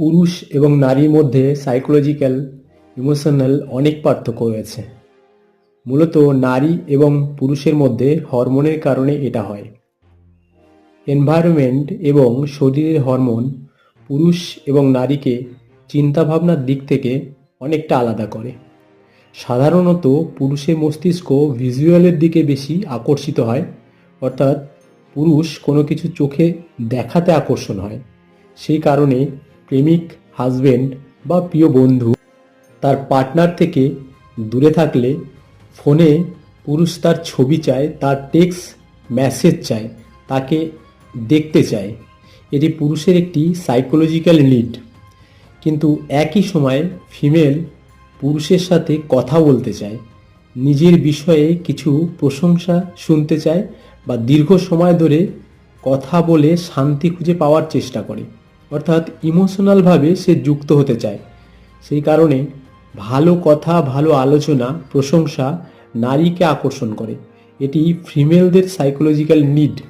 পুরুষ এবং নারীর মধ্যে সাইকোলজিক্যাল ইমোশনাল অনেক পার্থক্য রয়েছে। মূলত নারী এবং পুরুষের মধ্যে হরমোনের কারণে এটা হয়। এনভায়রনমেন্ট এবং শরীরের হরমোন পুরুষ এবং নারীকে চিন্তাভাবনার দিক থেকে অনেকটা আলাদা করে। সাধারণত পুরুষের মস্তিষ্ক ভিজুয়ালের দিকে বেশি আকর্ষিত হয়, অর্থাৎ পুরুষ কোনো কিছু চোখে দেখাতে আকর্ষণ হয়। সেই কারণে প্রেমিক হাজবেন্ড বা প্রিয় বন্ধু তার পার্টনার থেকে দূরে থাকলে ফোনে পুরুষ তার ছবি চায়, তার টেক্সট মেসেজ চায়, তাকে দেখতে চায়। এটি পুরুষের একটি সাইকোলজিক্যাল নিড কিন্তু একই সময়ে ফিমেল পুরুষের সাথে কথা বলতে চায়, নিজের বিষয়ে কিছু প্রশংসা শুনতে চায় বা দীর্ঘ সময় ধরে কথা বলে শান্তি খুঁজে পাওয়ার চেষ্টা করে। অর্থাৎ ইমোশনালভাবে সে যুক্ত হতে চায়। সেই কারণে ভালো কথা, ভালো আলোচনা, প্রশংসা নারীকে আকর্ষণ করে। এটি ফিমেলদের সাইকোলজিক্যাল নিড